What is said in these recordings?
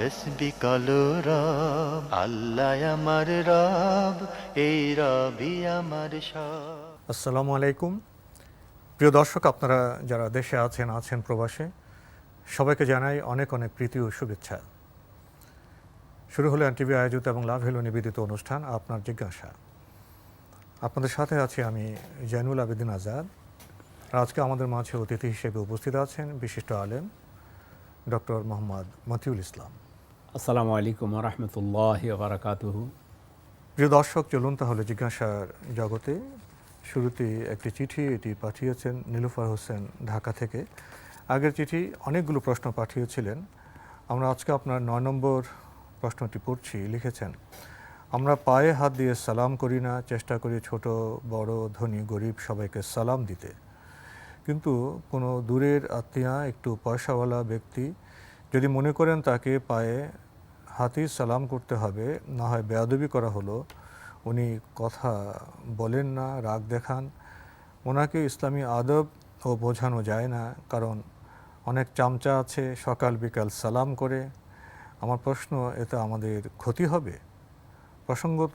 তসবি কলো রব। আল্লাহ আমার রব, এই রবি আমার সব। আসসালামু আলাইকুম। প্রিয় দর্শক, আপনারা যারা দেশে আছেন আছেন প্রবাসে, সবাইকে জানাই অনেক অনেক প্রীতি ও শুভেচ্ছা। শুরু হলো এনটিভি আয়োজিত এবং লাভ হলো নিবেদিত অনুষ্ঠান, আপনার জিজ্ঞাসা। আপনাদের সাথে আছি আমি জৈনুল আবেদিন আজাদ। আজকে আমাদের মাঝে অতিথি হিসেবে উপস্থিত আছেন বিশিষ্ট আলেম ডক্টর মোহাম্মদ মতিউল ইসলাম। আসসালামু আলাইকুম রহমতুল্লাহ বারাকাতুহু প্রিয় দর্শক, চলুন তাহলে জিজ্ঞাসার জগতে শুরুতে একটি চিঠি এটি পাঠিয়েছেন নীলুফার হোসেন ঢাকা থেকে। আগের চিঠি অনেকগুলো প্রশ্ন পাঠিয়েছিলেন। আমরা আজকে আপনার নয় নম্বর প্রশ্নটি পড়ছি, লিখেছেন, আমরা পায়ে হাত দিয়ে সালাম করি না, চেষ্টা করি ছোট, বড়, ধনী, গরিব সবাইকে সালাম দিতে। কিন্তু কোনো দূরের আত্মীয়া, একটু পয়সাওয়ালা ব্যক্তি যদি মনে করেন তাকে পায়ে হাতি সালাম করতে হবে, না হয় বেয়াদবি করা হলো, উনি কথা বলেন না, রাগ দেখান, ওনাকে ইসলামী আদব ও বোঝানো যায় না, কারণ অনেক চামচা আছে, সকাল বিকাল সালাম করে। আমার প্রশ্ন, এতে আমাদের ক্ষতি হবে? প্রসঙ্গত,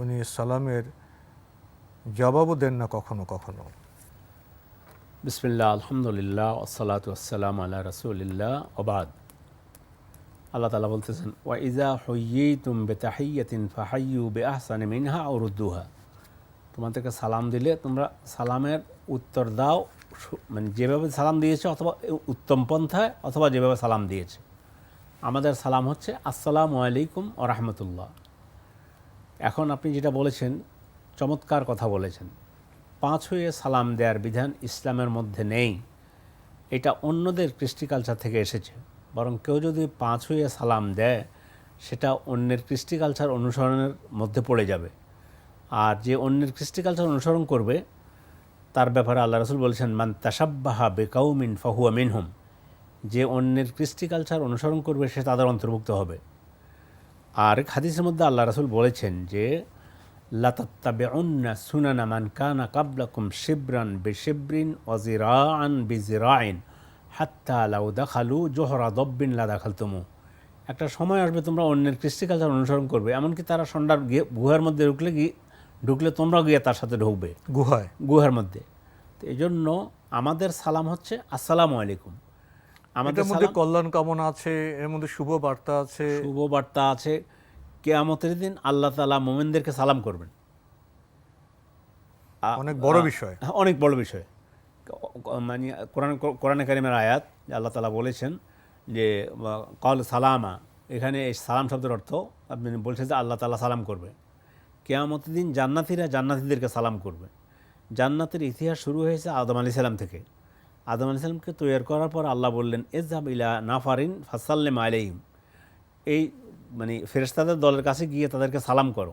উনি সালামের জবাবও দেন না কখনো কখনো। বিসমিল্লা আলহামদুলিল্লাহ ওসালাত আসসালাম আল্লাহ রসুলিল্লাহ ওবাদ আল্লাহ তালা বলতেছেন, ওয়া ইজা হইয়েই তুম বেতাহাইয়াতিন ফাহাইয়ু বে আহসানে মিনহা ও রুদ্দুহা। তোমাদেরকে সালাম দিলে তোমরা সালামের উত্তর দাও মানে যেভাবে সালাম দিয়েছে অথবা উত্তম পন্থায় অথবা যেভাবে সালাম দিয়েছে। আমাদের সালাম হচ্ছে, আসসালামু আলাইকুম ও রহমতুল্লাহ। এখন আপনি যেটা বলেছেন, চমৎকার কথা বলেছেন। পাঁচ হয়ে সালাম দেওয়ার বিধান ইসলামের মধ্যে নেই। এটা অন্যদের কৃষ্টি কালচার থেকে এসেছে। বরং কেউ যদি পাঁচ হয়ে সালাম দেয়, সেটা অন্যের কৃষ্টি কালচার অনুসরণের মধ্যে পড়ে যাবে। আর যে অন্যের কৃষ্টি কালচার অনুসরণ করবে, তার ব্যাপারে আল্লাহ রসুল বলেছেন, মান তাসাব্বাহা বেকাউমিন ফাহুয়া মিনহুম। যে অন্যের কৃষ্টি কালচার অনুসরণ করবে, সে তাদের অন্তর্ভুক্ত হবে। আর এক হাদিসের মধ্যে আল্লাহ রাসুল বলেছেন যে লাতাত্তাবিউন্না সুনানা মান কানা কাবলাকুম শিবরান বিশিবরিন ওয়াজিরাআন বিজিরাইন হাত্তা লাউ দাখালু জোহরা দব্বিন লা দাখালতুমু। একটা সময় আসবে তোমরা অন্যের কৃষ্টি কালচার অনুসরণ করবে এমনকি তারা সন্ধ্যার গুহার মধ্যে ঢুকলে গিয়ে ঢুকলে তোমরাও গিয়ে তার সাথে ঢুকবে। গুহায়? গুহার মধ্যে। তো এই জন্য আমাদের সালাম হচ্ছে আসসালামু আলাইকুম। আমাদের মধ্যে কল্যাণ কামনা আছে এর মধ্যে শুভ বার্তা আছে। শুভ বার্তা আছে। কেয়ামতের দিন আল্লাহ তালা মোমেনদেরকে সালাম করবেন। অনেক বড় বিষয়। অনেক বড় বিষয়। মানে কোরআন, কোরআনে কারিমের আয়াত আল্লাহ তালা বলেছেন যে, কল সালামা এখানে এই সালাম শব্দের অর্থ আপনি বলছেন যে আল্লাহ তালা সালাম করবে। কেয়ামত দিন জান্নাতিরা জান্নাতিদেরকে সালাম করবে। জান্নাতের ইতিহাস শুরু হয়েছে আদম আলি সালাম থেকে। আদম আলি সালামকে তৈরি করার পর আল্লাহ বললেন এজাব ইলা নাফারিন ফাসাল্লেম আলাইহিম এই মানে ফেরেশতাদের দলের কাছে গিয়ে তাদেরকে সালাম করো।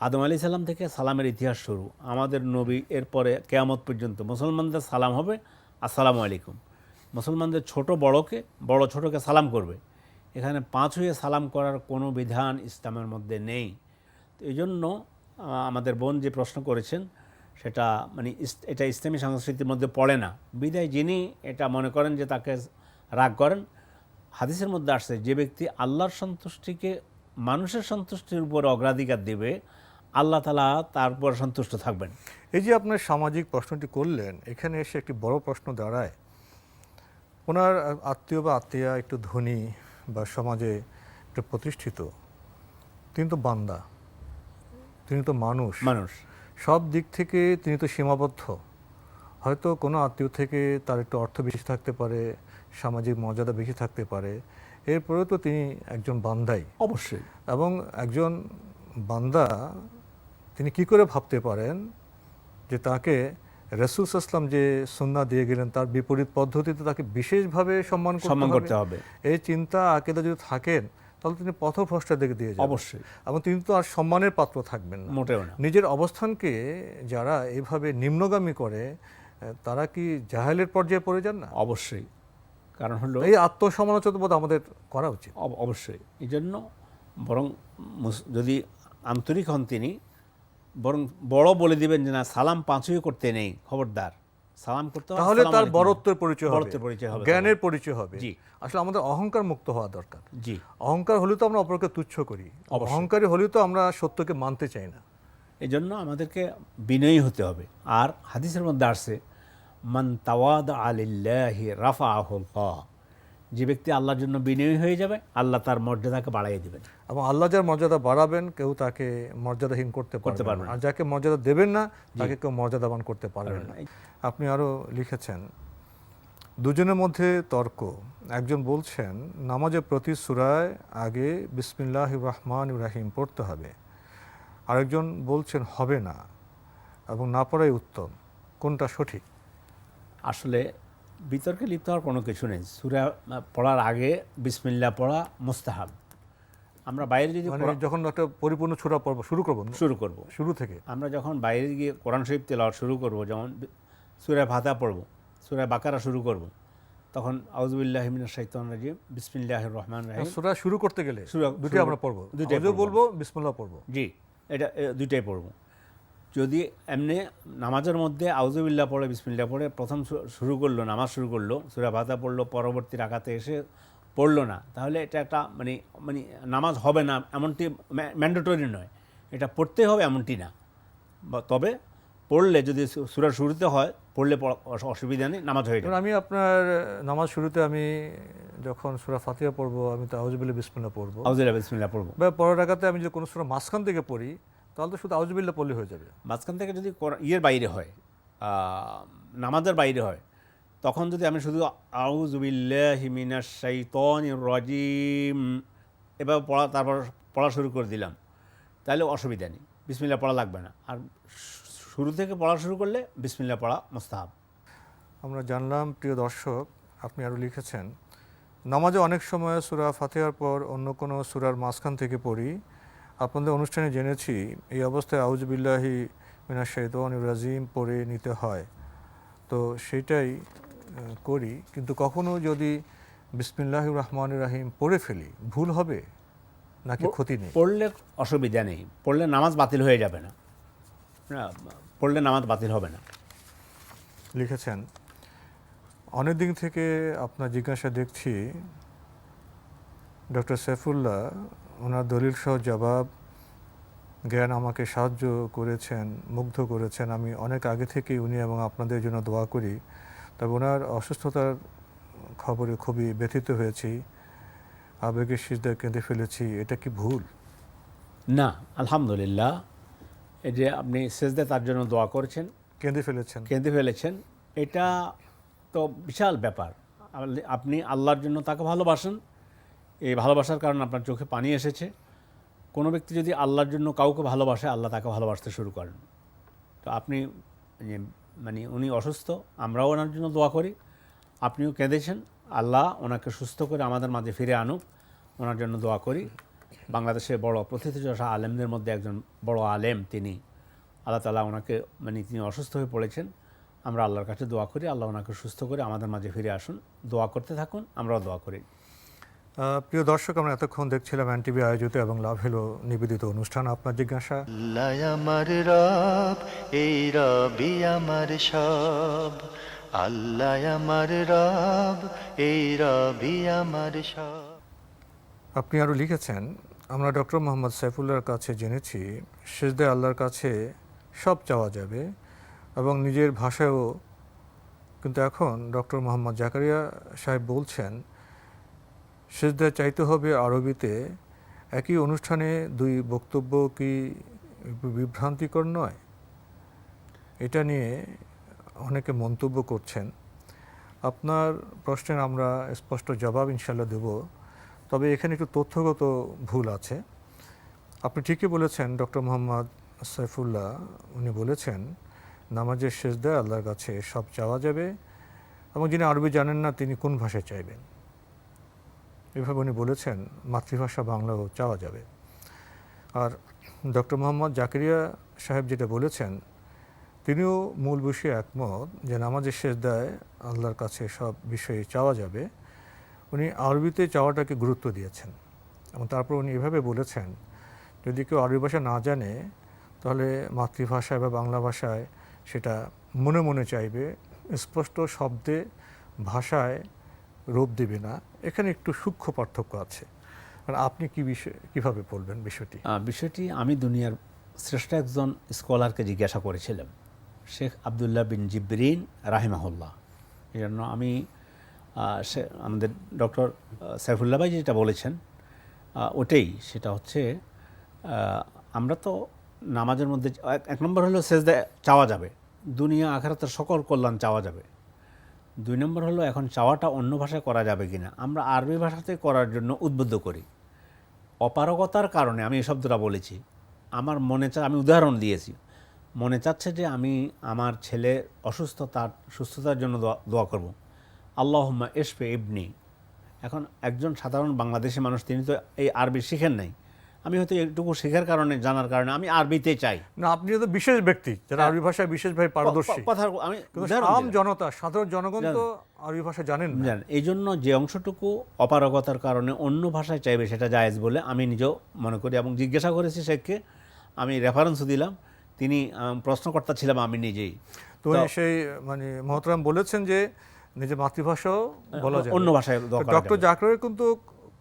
আদম আলি সালাম থেকে সালামের ইতিহাস শুরু। আমাদের নবী এরপরে কেয়ামত পর্যন্ত। মুসলমানদের সালাম হবে, আসসালামু আলাইকুম। মুসলমানদের ছোট বড়কে, বড় ছোটকে সালাম করবে। এখানে পাঁচ হয়ে সালাম করার কোনো বিধান ইসলামের মধ্যে নেই। তো এই জন্য আমাদের বোন যে প্রশ্ন করেছেন, সেটা মানে এটা ইসলামী সংস্কৃতির মধ্যে পড়ে না। বিদায় যিনি, এটা মনে করেন যে তাকে রাগ করেন। হাদিসের মধ্যে আসছে, যে ব্যক্তি আল্লাহর সন্তুষ্টিকে মানুষের সন্তুষ্টির উপর অগ্রাধিকার দেবে আল্লাহ তালা তারপর সন্তুষ্ট থাকবেন। এই যে আপনার সামাজিক প্রশ্নটি করলেন এখানে এসে একটি বড় প্রশ্ন দাঁড়ায়। ওনার আত্মীয় বা আত্মীয়া একটু ধনী বা সমাজে একটু প্রতিষ্ঠিত তিনি তো বান্দা তিনি তো মানুষ। মানুষ। সব দিক থেকে তিনি তো সীমাবদ্ধ। হয়তো কোনো আত্মীয় থেকে তার একটু অর্থ বেশি থাকতে পারে সামাজিক মর্যাদা বেশি থাকতে পারে এরপরেও তো তিনি একজন বান্দাই। অবশ্যই। এবং একজন বান্দা তিনি কি করে ভাবতে পারেন যে তাকে রসুল আসলাম যে সন্না দিয়ে গেলেন তার বিপরীত পদ্ধতিতে তাকে বিশেষভাবে সম্মান সম্মান করতে হবে। এই চিন্তা আকেদা যদি থাকেন তাহলে তিনি পথভ্রষ্টার দিকে দিয়ে যাবেন। অবশ্যই। এবং তিনি তো আর সম্মানের পাত্র থাকবেন না। মোটেও না। নিজের অবস্থানকে যারা এভাবে নিম্নগামী করে তারা কি জাহেলের পর্যায়ে পড়ে যান না? অবশ্যই। কারণ হলো এই আত্মসমালোচনা বোধ আমাদের করা উচিত। অব- অবশ্যই। এই জন্য বরং যদি আন্তরিক হন তিনি বরং বড় বলে দিবেন যে না সালাম পাঁচই করতে নেই খবরদার। সালাম করতে হবে, তাহলে তার। বড়ত্বের পরিচয় হবে পরিচয় হবে। জ্ঞানের পরিচয় হবে। জি। আসলে আমাদের অহংকার মুক্ত হওয়া দরকার। জি। অহংকার হলে তো আমরা অপরকে তুচ্ছ করি। অহংকারী হলেও তো আমরা সত্যকে মানতে চাই না। এই জন্য আমাদেরকে বিনয়ী হতে হবে। আর হাদিসের মধ্যে আসছে মান তাওয়াদ আলিল্লাহি রাফা আহুল যে ব্যক্তি আল্লাহর জন্য বিনয়ী হয়ে যাবে আল্লাহ তার মর্যাদাকে বাড়াইয়ে দেবেন। এবং আল্লাহ যার মর্যাদা বাড়াবেন কেউ তাকে মর্যাদাহীন করতে করতে পারবে পারবে না। না। আর যাকে মর্যাদা দেবেন না তাকে কেউ মর্যাদাবান করতে পারবেন না। আপনি আরও লিখেছেন দুজনের মধ্যে তর্ক। একজন বলছেন নামাজের প্রতি সুরায় আগে বিসমিল্লাহ রহমান রাহিম পড়তে হবে। আরেকজন বলছেন হবে না এবং না পড়াই উত্তম। কোনটা সঠিক? আসলে বিতর্কে লিপ্ত হওয়ার কোনো কিছু নেই। সুরা পড়ার আগে বিসমিল্লা পড়া মোস্তাহাব। আমরা বাইরে যদি মানে যখন একটা পরিপূর্ণ ছুরা পর্ব শুরু করব শুরু করব। শুরু থেকে? আমরা যখন বাইরে গিয়ে কোরআন শরীফ তেলাওয়াত শুরু করব যেমন সুরা ভাতা পড়ব সুরা বাকারা শুরু করব তখন আউজুবিল্লাহ মিনাশ শাইতানির রাজিম বিসমিল্লাহির রহমান রাহিম। সুরা শুরু করতে গেলে দুটোই আমরা পড়ব। দুটোই পড়ব। বলব বিসমুল্লাহ পড়ব। জি এটা দুইটাই পড়ব। যদি এমনি নামাজের মধ্যে আউজুবিল্লাহ পড়ে বিসমিল্লা পড়ে প্রথম শুরু করল নামাজ শুরু করল সুরা ভাতা পড়ল পরবর্তী রাখাতে এসে পড়ল না তাহলে এটা একটা মানে মানে নামাজ হবে না এমনটি ম্যান্ডেটরি নয়। এটা পড়তে হবে এমনটি না। বা- তবে পড়লে যদি সু- সূরার শুরুতে হয় পড়লে অসুবিধা নেই নামাজ হয়ে যাবে। আমি আপনার নামাজ শুরুতে আমি যখন সুরা ফাতিহা পড়ব আমি তো আউজবিল্লা বিসমিল্লাহ পড়ব। আউজুবিল্লাহ বিসমিল্লা পড়ব। বা পরের রাখাতে আমি যদি কোনো সুরা মাঝখান থেকে পড়ি তাহলে তো শুধু আউজবিল্লা পড়লে হয়ে যাবে। মাঝখান থেকে যদি ইয়ের বাইরে হয় নামাজের বাইরে হয় তখন যদি আমি শুধু রাজিম এবার পড়া তারপর পড়া শুরু করে দিলাম তাহলে অসুবিধা নেই। বিসমিল্লা পড়া লাগবে না। আর শুরু থেকে পড়া শুরু করলে বিসমিল্লা পড়া মোস্তাহাব। আমরা জানলাম প্রিয় দর্শক আপনি আরও লিখেছেন নামাজে অনেক সময় সুরা ফাতিহার পর অন্য কোনো সুরার মাঝখান থেকে পড়ি আপনাদের অনুষ্ঠানে জেনেছি এই অবস্থায় আউজবিল্লাহি মিনা শৈতান রাজিম পড়ে নিতে হয়। তো সেটাই করি। কিন্তু কখনো যদি বিসমিল্লাহ রহমান রাহিম পড়ে ফেলি ভুল হবে? নাকি ক্ষতি নেই? পড়লে অসুবিধা নেই। পড়লে নামাজ বাতিল হয়ে যাবে না। না, পড়লে নামাজ বাতিল হবে না। লিখেছেন অনেক দিন থেকে আপনার জিজ্ঞাসা দেখছি ডক্টর সাইফুল্লাহ ওনার দলিল সহ জবাব জ্ঞান আমাকে সাহায্য করেছেন মুগ্ধ করেছেন। আমি অনেক আগে থেকেই উনি এবং আপনাদের জন্য দোয়া করি। তবে ওনার অসুস্থতার খবরে খুবই ব্যথিত হয়েছি। আবেগের সিজদায় কেঁদে ফেলেছি। এটা কি ভুল? না আলহামদুলিল্লাহ। এই যে আপনি সেজদে তার জন্য দোয়া করেছেন। কেঁদে ফেলেছেন। কেঁদে ফেলেছেন। এটা তো বিশাল ব্যাপার। আপনি আল্লাহর জন্য তাকে ভালোবাসেন। এই ভালোবাসার কারণে আপনার চোখে পানি এসেছে। কোনো ব্যক্তি যদি আল্লাহর জন্য কাউকে ভালোবাসে, আল্লাহ তাকে ভালোবাসতে শুরু করেন। তো আপনি মানে উনি অসুস্থ, আমরাও ওনার জন্য দোয়া করি। আপনিও কেঁদেছেন, আল্লাহ ওনাকে সুস্থ করে আমাদের মাঝে ফিরে আনুক। ওনার জন্য দোয়া করি। বাংলাদেশের বড় প্রথিতযশা আলেমদের মধ্যে একজন বড় আলেম তিনি। আল্লাহ তালা ওনাকে মানে তিনি অসুস্থ হয়ে পড়েছেন। আমরা আল্লাহর কাছে দোয়া করি। আল্লাহ ওনাকে সুস্থ করে আমাদের মাঝে ফিরে আসুন। দোয়া করতে থাকুন, আমরাও দোয়া করি। প্রিয় দর্শক আমরা এতক্ষণ দেখছিলাম এনটিভি আয়োজিত এবং লাভ হেলো নিবেদিত অনুষ্ঠান। আপনার জিজ্ঞাসা? আল্লাহ আমার রব এই রবি আমার সব। আল্লাহ আমার রব এই রবি আমার সব। আপনি আরও লিখেছেন আমরা ডক্টর মোহাম্মদ সাইফুল্লাহর কাছে জেনেছি সেজদে আল্লাহর কাছে সব চাওয়া যাবে এবং নিজের ভাষায়ও। কিন্তু এখন ডক্টর মোহাম্মদ জাকারিয়া সাহেব বলছেন সেজদা চাইতে হবে আরবিতে। একই অনুষ্ঠানে দুই বক্তব্য কি বিভ্রান্তিকর নয়? এটা নিয়ে অনেকে মন্তব্য করছেন। আপনার প্রশ্নের আমরা স্পষ্ট জবাব ইনশাল্লাহ দেব। তবে এখানে একটু তথ্যগত ভুল আছে। আপনি ঠিকই বলেছেন, ডক্টর মোহাম্মদ সাইফুল্লাহ, উনি বলেছেন, নামাজের শেষদায় আল্লাহর কাছে সব চাওয়া যাবে এবং যিনি আরবি জানেন না তিনি কোন ভাষায় চাইবেন? এভাবে উনি বলেছেন, মাতৃভাষা বাংলাও চাওয়া যাবে। আর ডক্টর মোহাম্মদ জাকিরিয়া সাহেব যেটা বলেছেন, তিনিও মূল বিষয়ে একমত যে নামাজের শেষ দেয় আল্লাহর কাছে সব বিষয়ে চাওয়া যাবে। উনি আরবিতে চাওয়াটাকে গুরুত্ব দিয়েছেন এবং তারপর উনি এভাবে বলেছেন, যদি কেউ আরবি ভাষা না জানে, তাহলে মাতৃভাষায় বা বাংলা ভাষায় সেটা মনে মনে চাইবে। স্পষ্ট শব্দে, ভাষায় রূপ দেবে না। এখানে একটু সূক্ষ্ম পার্থক্য আছে। আর আপনি কি বিষয়, কীভাবে বলবেন বিষয়টি? বিষয়টি আমি দুনিয়ার শ্রেষ্ঠ একজন স্কলারকে জিজ্ঞাসা করেছিলাম, শেখ আবদুল্লাহ বিন জিবরিন রাহিমাহুল্লাহ। এই জন্য আমি সে আমাদের ডক্টর সাইফুল্লাহ ভাই যেটা বলেছেন ওটাই। সেটা হচ্ছে আমরা তো নামাজের মধ্যে, এক- এক নম্বর হলো সেজদা চাওয়া যাবে। দুনিয়া, আখারাতের সকল কল্যাণ চাওয়া যাবে। দুই নম্বর হলো, এখন চাওয়াটা অন্য ভাষায় করা যাবে কিনা? আমরা আরবি ভাষাতে করার জন্য উদ্বুদ্ধ করি। অপারগতার কারণে, আমি এই শব্দটা বলেছি, আমার মনে চা, আমি উদাহরণ দিয়েছি। মনে চাচ্ছে যে আমি আমার ছেলে অসুস্থ, তার সুস্থতার জন্য দোয়া- দোয়া করব। আল্লাহম্মা এসপে ইবনি। এখন একজন সাধারণ বাংলাদেশি মানুষ, তিনি তো এই আরবি শিখেন নাই। আমি হয়তো একটুকু শেখার কারণে জানার কারণে আমি আরবিতে চাই। না আপনি তো বিশেষ ব্যক্তি যারা আরবি ভাষায় বিশেষভাবে পারদর্শী। কথা আমি আম জনতা সাধারণ জনগণ তো আরবি ভাষা জানেন না। জানেন এই জন্য যে অংশটুকু অপারগতার কারণে অন্য ভাষায় চাইবে সেটা জায়েজ বলে আমি নিজেও মনে করি এবং জিজ্ঞাসা করেছি শেখকে আমি রেফারেন্সও দিলাম তিনি প্রশ্নকর্তা ছিলাম আমি নিজেই। তো সেই মানে মহতরাম বলেছেন যে নিজের মাতৃভাষাও বলা যায়। অন্য ভাষায় ডক্টর জাকরের কিন্তু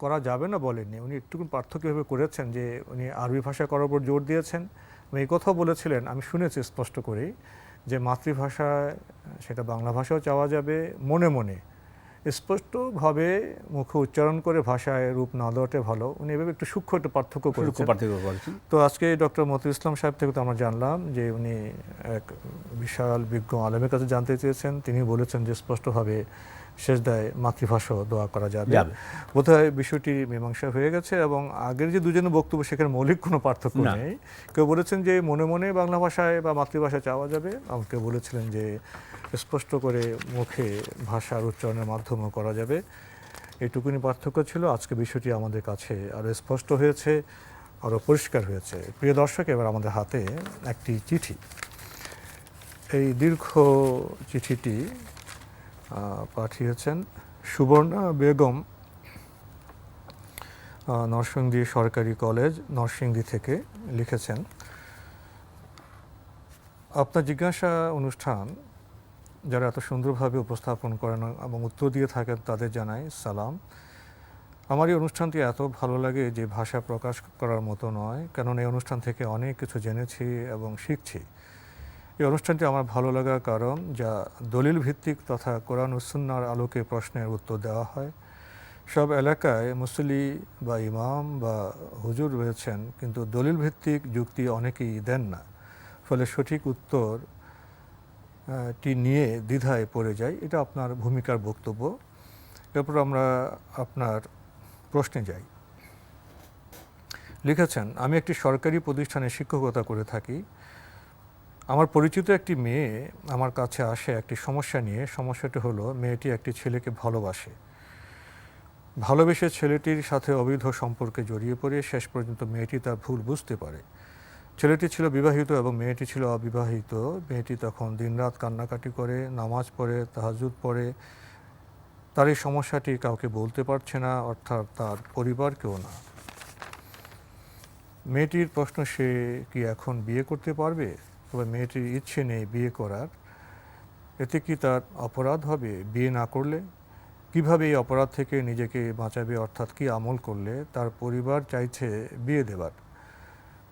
করা যাবে না বলেননি। উনি একটু পার্থক্যভাবে করেছেন যে উনি আরবি ভাষা করার উপর জোর দিয়েছেন। এবং এই কথাও বলেছিলেন আমি শুনেছি স্পষ্ট করেই যে মাতৃভাষায় সেটা বাংলা ভাষাও চাওয়া যাবে মনে মনে। স্পষ্টভাবে মুখে উচ্চারণ করে ভাষায় রূপ না দেওয়াটাই ভালো। উনি এভাবে একটু সূক্ষ্ম একটা পার্থক্য করেছেন। তো আজকে ডক্টর মতিউল ইসলাম সাহেব থেকে তো আমরা জানলাম যে উনি এক বিশাল বিজ্ঞ আলমের কাছে জানতে চেয়েছেন। তিনি বলেছেন যে স্পষ্টভাবে শেষদায় মাতৃভাষা দোয়া করা যাবে। বোধহয় বিষয়টি মীমাংসা হয়ে গেছে এবং আগের যে দুজনের বক্তব্য সেখানে মৌলিক কোনো পার্থক্য নেই। কেউ বলেছেন যে মনে মনে বাংলা ভাষায় বা মাতৃভাষায় চাওয়া যাবে। এবং কেউ বলেছিলেন যে স্পষ্ট করে মুখে ভাষার উচ্চারণের মাধ্যমেও করা যাবে। এটুকুনি পার্থক্য ছিল। আজকে বিষয়টি আমাদের কাছে আরও স্পষ্ট হয়েছে আরও পরিষ্কার হয়েছে। প্রিয় দর্শক এবার আমাদের হাতে একটি চিঠি। এই দীর্ঘ চিঠিটি পাঠিয়েছেন সুবর্ণা বেগম নরসিংদী সরকারি কলেজ, নরসিংদী থেকে লিখেছেন। আপনার জিজ্ঞাসা অনুষ্ঠান যারা এত সুন্দরভাবে উপস্থাপন করেন এবং উত্তর দিয়ে থাকেন তাদের জানাই সালাম। আমার এই অনুষ্ঠানটি এত ভালো লাগে যে ভাষা প্রকাশ করার মতো নয়, কেননা এই অনুষ্ঠান থেকে অনেক কিছু জেনেছি এবং শিখছি। এই অনুষ্ঠানটি আমার ভালো লাগার কারণ, যা দলিল ভিত্তিক তথা কোরআন উসুন্নার আলোকে প্রশ্নের উত্তর দেওয়া হয়। সব এলাকায় মুসলি বা ইমাম বা হুজুর রয়েছেন, কিন্তু দলিল ভিত্তিক যুক্তি অনেকেই দেন না। ফলে সঠিক উত্তর টি নিয়ে দ্বিধায় পড়ে যায় এটা আপনার ভূমিকার বক্তব্য। এরপর আমরা আপনার প্রশ্নে যাই। লিখেছেন, আমি একটি সরকারি প্রতিষ্ঠানে শিক্ষকতা করে থাকি। আমার পরিচিত একটি মেয়ে আমার কাছে আসে একটি সমস্যা নিয়ে। সমস্যাটি হলো, মেয়েটি একটি ছেলেকে ভালোবাসে। ভালোবেসে ছেলেটির সাথে অবৈধ সম্পর্কে জড়িয়ে পড়ে, শেষ পর্যন্ত মেয়েটি তার ভুল বুঝতে পারে। ছেলেটি ছিল বিবাহিত এবং মেয়েটি ছিল অবিবাহিত। মেয়েটি তখন দিনরাত কান্নাকাটি করে, নামাজ পড়ে তাহাজুদ পড়ে। তার এই সমস্যাটি কাউকে বলতে পারছে না, অর্থাৎ তার পরিবারকেও না। মেয়েটির প্রশ্ন, সে কি এখন বিয়ে করতে পারবে? তবে মেয়েটির ইচ্ছে নেই বিয়ে করার, এতে কি তার অপরাধ হবে? বিয়ে না করলে? কীভাবে এই অপরাধ থেকে নিজেকে বাঁচাবে? অর্থাৎ কি আমল করলে তার পরিবার চাইছে বিয়ে দেবার?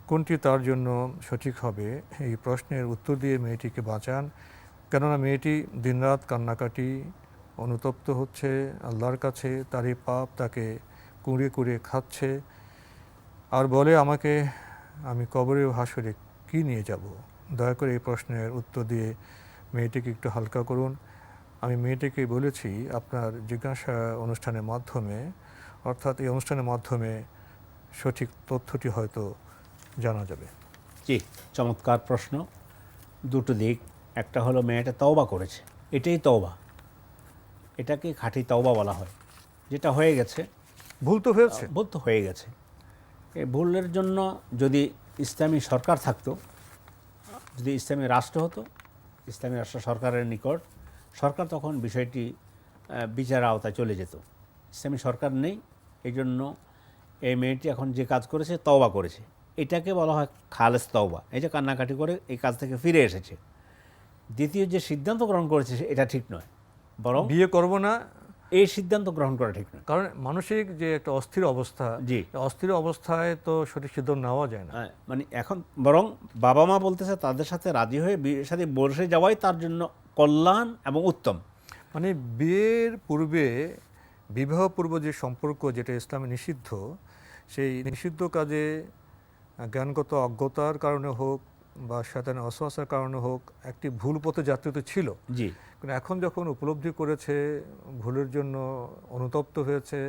কোনটি তার জন্য সঠিক হবে? এই প্রশ্নের উত্তর দিয়ে মেয়েটিকে বাঁচান। কেননা মেয়েটি দিনরাত কান্নাকাটি অনুতপ্ত হচ্ছে, আল্লাহর কাছে তার এই পাপ তাকে কুঁড়ে কুঁড়ে খাচ্ছে। আর বলে আমাকে, আমি কবরে হাসরে কী নিয়ে যাব? দয়া করে এই প্রশ্নের উত্তর দিয়ে মেয়েটিকে একটু হালকা করুন। আমি মেয়েটিকে বলেছি আপনার জিজ্ঞাসা অনুষ্ঠানের মাধ্যমে অর্থাৎ এই অনুষ্ঠানের মাধ্যমে সঠিক তথ্যটি হয়তো জানা যাবে। জি চমৎকার প্রশ্ন। দুটো দিক একটা হলো মেয়েটা তওবা করেছে এটাই তওবা। এটাকে খাঁটি তওবা বলা হয়। যেটা হয়ে গেছে ভুল তো হয়েছে। ভুল তো হয়ে গেছে। এই ভুলের জন্য যদি ইসলামী সরকার থাকতো যদি ইসলামী রাষ্ট্র হতো, ইসলামী রাষ্ট্র সরকারের নিকট, সরকার তখন বিষয়টি বিচার আওতায় চলে যেত। ইসলামী সরকার নেই এই জন্য এই মেয়েটি এখন যে কাজ করেছে, তওবা করেছে। এটাকে বলা হয় খালেস তওবা। এই যে কান্নাকাটি করে এই কাজ থেকে ফিরে এসেছে। দ্বিতীয় যে সিদ্ধান্ত গ্রহণ করেছে, এটা ঠিক নয়। বরং বিয়ে করব না এই সিদ্ধান্ত গ্রহণ করা ঠিক না। কারণ মানসিক যে একটা অস্থির অবস্থা জি। অস্থির অবস্থায় তো সঠিক সিদ্ধান্ত নেওয়া যায় না। হ্যাঁ, মানে এখন বরং বাবা মা বলতেছে তাদের সাথে রাজি হয়ে বিয়ের সাথে বসে যাওয়াই তার জন্য কল্যাণ এবং উত্তম। মানে বিয়ের পূর্বে বিবাহ পূর্ব যে সম্পর্ক যেটা ইসলামে নিষিদ্ধ সেই নিষিদ্ধ কাজে জ্ঞানগত অজ্ঞতার কারণে হোক বা সাধারণ অসহাসার কারণে হোক একটি ভুল পথে যাত্রী তো ছিল। জি। কিন্তু এখন যখন উপলব্ধি করেছে ভুলের জন্য অনুতপ্ত হয়েছে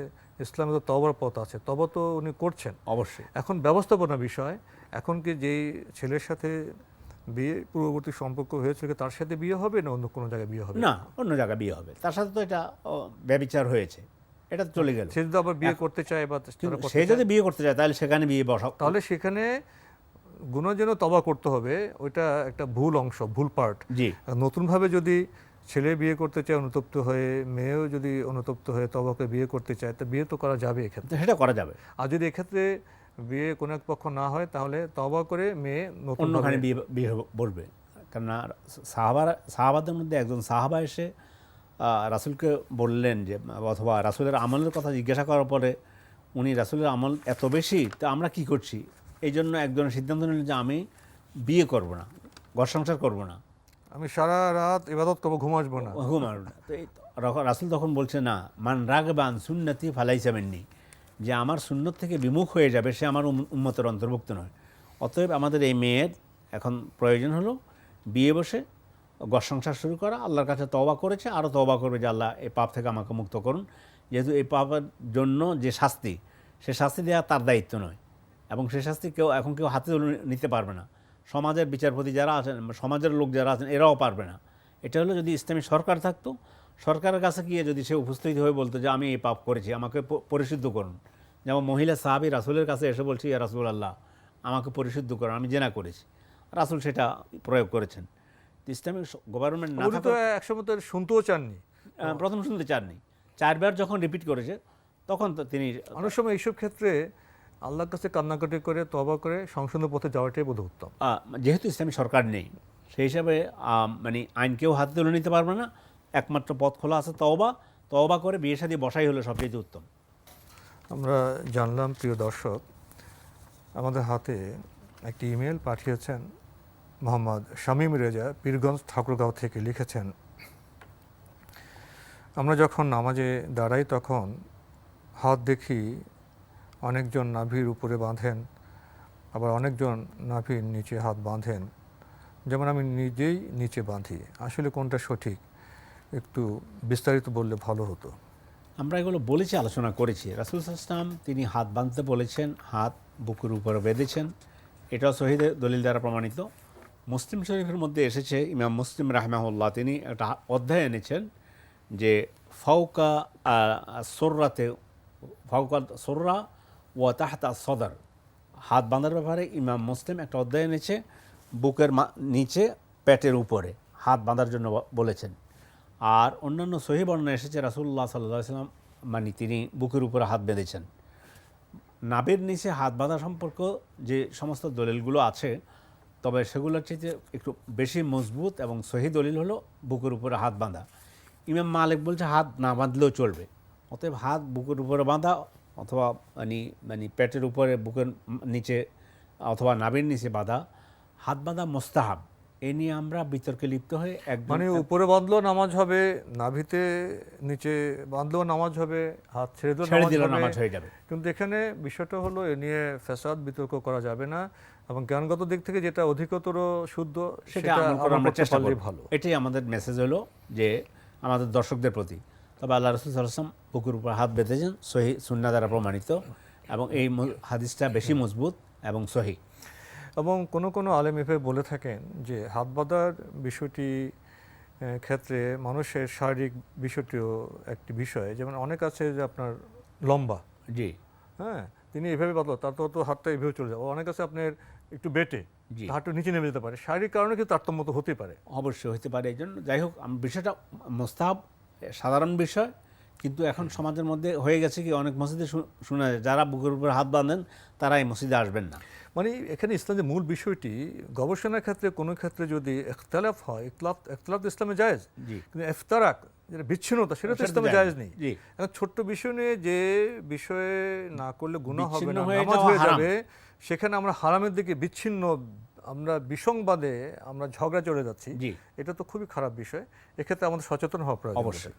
ইসলামে তো তবার পথ আছে তব তো উনি করছেন। অবশ্যই। এখন ব্যবস্থাপনা বিষয় এখন কি যেই ছেলের সাথে বিয়ে পূর্ববর্তী সম্পর্ক হয়েছিল তার সাথে বিয়ে হবে না অন্য কোনো জায়গায় বিয়ে হবে? না অন্য জায়গায় বিয়ে হবে। তার সাথে তো এটা ও, ব্যভিচার হয়েছে। এটা চলে গেল। সে যদি আবার বিয়ে করতে চায় বা সে যদি বিয়ে করতে চায় তাহলে সেখানে বিয়ে বসা তাহলে সেখানে গুণের জন্য তবা করতে হবে ওইটা একটা ভুল অংশ ভুল পার্ট জি। নতুনভাবে যদি ছেলে বিয়ে করতে চায় অনুতপ্ত হয়ে মেয়েও যদি অনুতপ্ত হয়ে তবাকে বিয়ে করতে চায় তা বিয়ে তো করা যাবে এক্ষেত্রে। সেটা করা যাবে। আর যদি এক্ষেত্রে বিয়ে কোনো এক পক্ষ না হয় তাহলে তবা করে মেয়ে নতুন অন্যখানে বিয়ে বিয়ে বলবে। কেননা সাহাবার সাহাবাদের মধ্যে একজন সাহাবা এসে রাসূলকে বললেন যে অথবা রাসূলের আমলের কথা জিজ্ঞাসা করার পরে উনি রাসূলের আমল এত বেশি তো আমরা কি করছি? এই জন্য একজন সিদ্ধান্ত নিলেন যে আমি বিয়ে করব না ঘর সংসার করব না। আমি সারা রাত ইবাদত করব ঘুম আসব না। আর না। তো এই র- রাসূল তখন বলছে না মান রাগবান সুন্নতি ফালাইসামেননি যে আমার সুন্নত থেকে বিমুখ হয়ে যাবে সে আমার উম্মতের অন্তর্ভুক্ত নয়। অতএব আমাদের এই মেয়ের এখন প্রয়োজন হলো বিয়ে বসে ঘর সংসার শুরু করা আল্লাহর কাছে তওবা করেছে আরও তওবা করবে যে আল্লাহ এই পাপ থেকে আমাকে মুক্ত করুন। যেহেতু এই পাপের জন্য যে শাস্তি সে শাস্তি দেওয়া তার দায়িত্ব নয়। এবং সে শাস্তি কেউ এখন কেউ হাতে তুলে নিতে পারবে না। সমাজের বিচারপতি যারা আছেন সমাজের লোক যারা আছেন এরাও পারবে না। এটা হলো যদি ইসলামী সরকার থাকতো সরকারের কাছে গিয়ে যদি সে উপস্থিত হয়ে বলতো যে আমি এই পাপ করেছি আমাকে পরিশুদ্ধ করুন। যেমন মহিলা সাহাবি রাসুলের কাছে এসে বলছি ইয়া রাসুল আল্লাহ আমাকে পরিশুদ্ধ করুন আমি জেনা করেছি। রাসুল সেটা প্রয়োগ করেছেন। ইসলামিক গভর্নমেন্ট না তো একসময় তো শুনতেও চাননি। প্রথম শুনতে চাননি। চারবার যখন রিপিট করেছে তখন তো তিনি অনেক সময় এইসব ক্ষেত্রে আল্লাহর কাছে কান্নাকাটি করে তবা করে সংশোধন পথে যাওয়াটাই বোধ উত্তম। যেহেতু ইসলামী সরকার নেই সেই হিসাবে মানে আইন কেউ হাতে তুলে নিতে পারবে না। একমাত্র পথ খোলা আছে তওবা। তওবা করে বিয়ে শাদী বসাই হলো সবচেয়ে উত্তম। আমরা জানলাম প্রিয় দর্শক আমাদের হাতে একটি ইমেল পাঠিয়েছেন মোহাম্মদ শামীম রেজা পীরগঞ্জ ঠাকুরগাঁও থেকে লিখেছেন আমরা যখন নামাজে দাঁড়াই তখন হাত দেখি অনেকজন নাভির উপরে বাঁধেন, আবার অনেকজন নাভির নিচে হাত বাঁধেন। যেমন আমি নিজেই নিচে বাঁধি। আসলে কোনটা সঠিক? একটু বিস্তারিত বললে ভালো হতো। আমরা এগুলো বলেছি, আলোচনা করেছি। রাসুল ইসলাম তিনি হাত বাঁধতে বলেছেন, হাত বুকের উপরে বেঁধেছেন। এটাও শহীদ দলিল দ্বারা প্রমাণিত। মুসলিম শরীফের মধ্যে এসেছে, ইমাম মুসলিম রাহমাহুল্লাহ, তিনি একটা অধ্যায় এনেছেন যে ফাউকা সোররাতে ফাউকা সোররা ও তাহতা সদর। হাত বাঁধার ব্যাপারে ইমাম মুসলিম একটা অধ্যায় এনেছে, বুকের নিচে, পেটের উপরে। হাত বাঁধার জন্য বলেছেন। আর অন্যান্য সহি বর্ণনা এসেছে রাসুল্লাহ সাল্লাহ সাল্লাম মানে তিনি বুকের উপরে হাত বেঁধেছেন। নাবের নিচে হাত বাঁধা সম্পর্ক যে সমস্ত দলিলগুলো আছে, তবে সেগুলোর চেয়ে একটু বেশি মজবুত এবং সহি দলিল হলো বুকের উপরে হাত বাঁধা। ইমাম মালিক বলছে, হাত না বাঁধলেও চলবে। অতএব হাত বুকের উপরে বাঁধা অথবা মানে মানে পেটের উপরে বুকের নিচে অথবা নাবির নিচে বাঁধা হাত বাঁধা মোস্তাহাব। এ নিয়ে আমরা বিতর্কে লিপ্ত হয়ে একদম মানে উপরে বাঁধলেও নামাজ হবে নাভিতে নিচে বাঁধলেও নামাজ হবে হাত ছেড়ে দিলেও নামাজ হয়ে যাবে। কিন্তু এখানে বিষয়টা হলো এ নিয়ে ফ্যাসাদ বিতর্ক করা যাবে না এবং জ্ঞানগত দিক থেকে যেটা অধিকতর শুদ্ধ সেটা আমরা চেষ্টা করব। ভালো। এটাই আমাদের মেসেজ হলো যে আমাদের দর্শকদের প্রতি। তবে আল্লাহ রসুল সাল্লাম বুকুর উপর হাত বেঁধেছেন সহি সুন্না দ্বারা প্রমাণিত এবং এই হাদিসটা বেশি মজবুত এবং সহি। এবং কোনো কোনো আলেম এভাবে বলে থাকেন যে হাত বাঁধার বিষয়টি ক্ষেত্রে মানুষের শারীরিক বিষয়টিও একটি বিষয়। যেমন অনেক আছে যে আপনার লম্বা। জি। হ্যাঁ তিনি এভাবে বদল তার তো হাতটা এভাবে চলে যাবে অনেক আছে আপনার একটু বেটে জি। হাতটা নিচে নেমে যেতে পারে। শারীরিক কারণে কিন্তু তারতম্য তো হতেই পারে। অবশ্যই হতে পারে এই জন্য যাই হোক বিষয়টা মোস্তাহাব সাধারণ বিষয়। কিন্তু এখন সমাজের মধ্যে হয়ে গেছে কি অনেক মসজিদে শোনা যায় যারা বুকের উপর হাত বাঁধেন তারা এই মসজিদে আসবেন না। মানে এখানে ইসলামের মূল বিষয়টি গবেষণার ক্ষেত্রে কোনো ক্ষেত্রে যদি এখতালাফ হয় ইখতলাফ এখতলাফ ইসলামে জায়েজ কিন্তু এফতারাক যেটা বিচ্ছিন্নতা সেটা তো ইসলামে জায়েজ নেই। এখন ছোট্ট বিষয় নিয়ে যে বিষয়ে না করলে গুনাহ হবে না নামাজ হয়ে যাবে সেখানে আমরা হারামের দিকে বিচ্ছিন্ন আমরা বিসংবাদে আমরা ঝগড়া চলে যাচ্ছি এটা তো খুবই খারাপ বিষয়। এক্ষেত্রে আমাদের সচেতন হওয়া প্রয়োজন। অবশ্যই।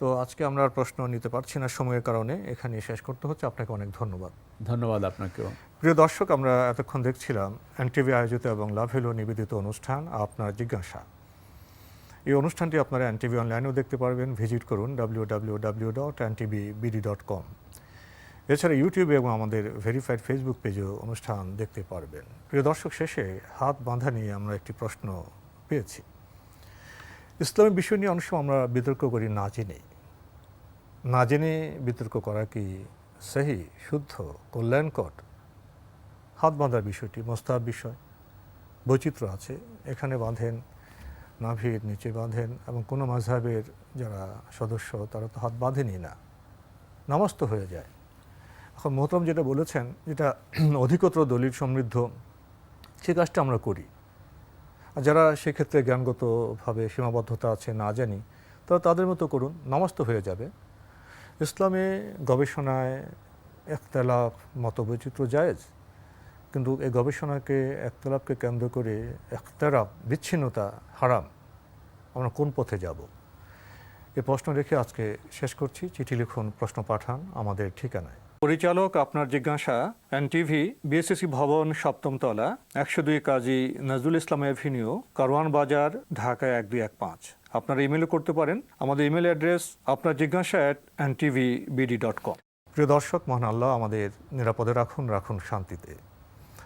তো আজকে আমরা আর প্রশ্ন নিতে পারছি না সময়ের কারণে এখানে শেষ করতে হচ্ছে। আপনাকে অনেক ধন্যবাদ। ধন্যবাদ আপনাকেও। প্রিয় দর্শক আমরা এতক্ষণ দেখছিলাম এনটিভি আয়োজিত এবং লাভ হেলো নিবেদিত অনুষ্ঠান আপনার জিজ্ঞাসা। এই অনুষ্ঠানটি আপনারা এনটিভি অনলাইনেও দেখতে পারবেন। ভিজিট করুন W W W dot NTV BD dot com. এছাড়া ইউটিউবে এবং আমাদের ভেরিফাইড ফেসবুক পেজেও অনুষ্ঠান দেখতে পারবেন। প্রিয় দর্শক শেষে হাত বাঁধা নিয়ে আমরা একটি প্রশ্ন পেয়েছি। ইসলামী বিষয় নিয়ে অনেক সময় আমরা বিতর্ক করি, না জেনে না জেনে বিতর্ক করা কি সহি, শুদ্ধ, কল্যাণকর? হাত বাঁধার বিষয়টি মোস্তাব বিষয়। বৈচিত্র্য আছে। এখানে বাঁধেন, নাভির নিচে বাঁধেন এবং কোনো মাঝহাবের যারা সদস্য, তারা তো হাত বাঁধেনি না। নামাজ তো হয়ে যায়। এখন মোহতরম যেটা বলেছেন, যেটা অধিকতর দলিল সমৃদ্ধ, সে কাজটা আমরা করি। যারা সেক্ষেত্রে জ্ঞানগতভাবে সীমাবদ্ধতা আছে না জানি তারা তাদের মতো করুন, নামাজ তো হয়ে যাবে। ইসলামে গবেষণায় একতলাফ মতবৈচিত্র্য জায়েজ, কিন্তু এই গবেষণাকে একতলাফকে কেন্দ্র করে একতলাফ বিচ্ছিন্নতা হারাম। আমরা কোন পথে যাব? এ প্রশ্ন রেখে আজকে শেষ করছি। চিঠি লিখুন, প্রশ্ন পাঠান, আমাদের ঠিকানায়। পরিচালক আপনার জিজ্ঞাসা, এনটিভি বিএসসি ভবন, সপ্তম তলা, একশো দুই কাজী নজরুল ইসলাম এভিনিউ, কারওয়ান বাজার, ঢাকা এক দুই এক পাঁচ। আপনারা ইমেলও করতে পারেন। আমাদের ইমেল অ্যাড্রেস আপনার জিজ্ঞাসা at NTV BD dot com. প্রিয় দর্শক, মহান আল্লাহ আমাদের নিরাপদে রাখুন রাখুন শান্তিতে।